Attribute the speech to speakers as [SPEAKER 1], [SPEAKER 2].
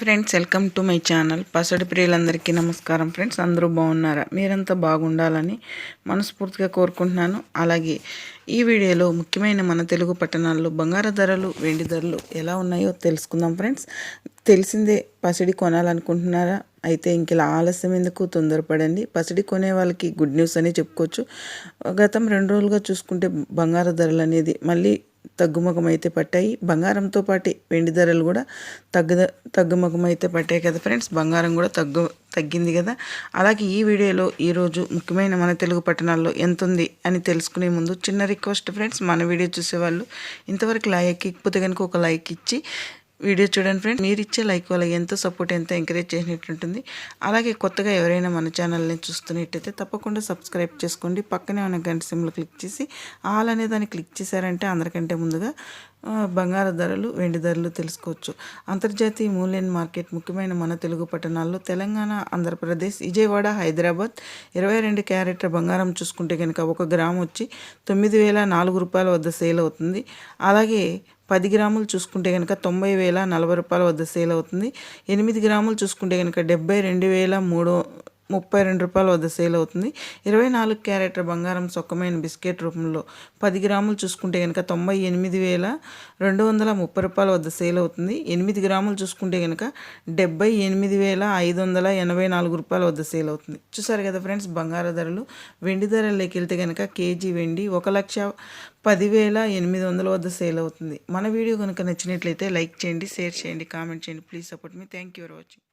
[SPEAKER 1] Friends welcome to my channel పసడి ప్రియులందరికీ నమస్కారం friends అందరూ బాగున్నారా? మీరంతా బాగుండాలని మనస్ఫూర్తిగా కోరుకుంటున్నాను. అలాగే ఈ వీడియోలో ముఖ్యమైన మన తెలుగు పట్టణాల్లో బంగారు ధరలు వెండి ధరలు ఎలా ఉన్నాయో తెలుసుకుందాం ఫ్రెండ్స్ తెలిసిందే పసిడి కొనాలనుకుంటున్నారా? అయితే ఇంకెలా ఆలస్యం ఎందుకు? తొందరపడండి. పసిడి కొనే వాళ్ళకి గుడ్ న్యూస్ అని చెప్పుకోవచ్చు. గతం రెండు రోజులుగా చూసుకుంటే బంగారు ధరలు అనేది మళ్ళీ తగ్గుముఖం అయితే పట్టాయి. బంగారంతో పాటు వెండి ధరలు కూడా తగ్గు తగ్గుముఖం అయితే పట్టాయి కదా ఫ్రెండ్స్. బంగారం కూడా తగ్గు తగ్గింది కదా. అలాగే ఈ వీడియోలో ఈరోజు ముఖ్యమైన మన తెలుగు పట్టణాల్లో ఎంత ఉంది అని తెలుసుకునే ముందు చిన్న రిక్వెస్ట్ ఫ్రెండ్స్. మన వీడియో చూసేవాళ్ళు ఇంతవరకు లైక్ ఇకపోతే కనుక ఒక లైక్ ఇచ్చి వీడియో చూడండి ఫ్రెండ్ మీరు ఇచ్చే లైక్ వల్ల ఎంతో సపోర్ట్ ఎంతో ఎంకరేజ్ చేసినట్టుంటుంది. అలాగే కొత్తగా ఎవరైనా మన ఛానల్ని చూస్తున్నట్టయితే తప్పకుండా సబ్స్క్రైబ్ చేసుకోండి. పక్కనే ఉన్న గంట సిమ్లో క్లిక్ చేసి ఆల్ అనే దాన్ని క్లిక్ చేశారంటే అందరికంటే ముందుగా బంగారు ధరలు వెండి ధరలు తెలుసుకోవచ్చు. అంతర్జాతీయ మూల్యం మార్కెట్ ముఖ్యమైన మన తెలుగు పట్టణాల్లో తెలంగాణ ఆంధ్రప్రదేశ్ విజయవాడ హైదరాబాద్ ఇరవై రెండు క్యారెట్ల బంగారం చూసుకుంటే కనుక ఒక గ్రామ్ వచ్చి తొమ్మిది వేల నాలుగు రూపాయల వద్ద సేల్ అవుతుంది. అలాగే పది గ్రాములు చూసుకుంటే కనుక తొంభై వేల నలభై రూపాయల వద్ద సేల్ అవుతుంది. ఎనిమిది గ్రాములు చూసుకుంటే కనుక డెబ్బై రెండు వేల మూడు ముప్పై రెండు రూపాయల వద్ద సేల్ అవుతుంది. ఇరవై నాలుగు క్యారెట్ల బంగారం సొక్కమైన బిస్కెట్ రూపంలో పది గ్రాములు చూసుకుంటే కనుక తొంభై ఎనిమిది వేల రెండు వందల ముప్పై రూపాయల వద్ద సేల్ అవుతుంది. ఎనిమిది గ్రాములు చూసుకుంటే కనుక డెబ్బై ఎనిమిది వేల ఐదు వందల ఎనభై నాలుగు రూపాయల వద్ద సేల్ అవుతుంది. చూసారు కదా ఫ్రెండ్స్ బంగారు ధరలు. వెండి ధరల్లోకి వెళ్తే కనుక కేజీ వెండి ఒక లక్ష పదివేల ఎనిమిది వందల వద్ద సేల్ అవుతుంది. మన వీడియో కనుక నచ్చినట్లయితే లైక్ చేయండి షేర్ చేయండి కామెంట్ చేయండి. ప్లీజ్ సపోర్ట్ మీ థ్యాంక్ యూ ఫర్ వాచింగ్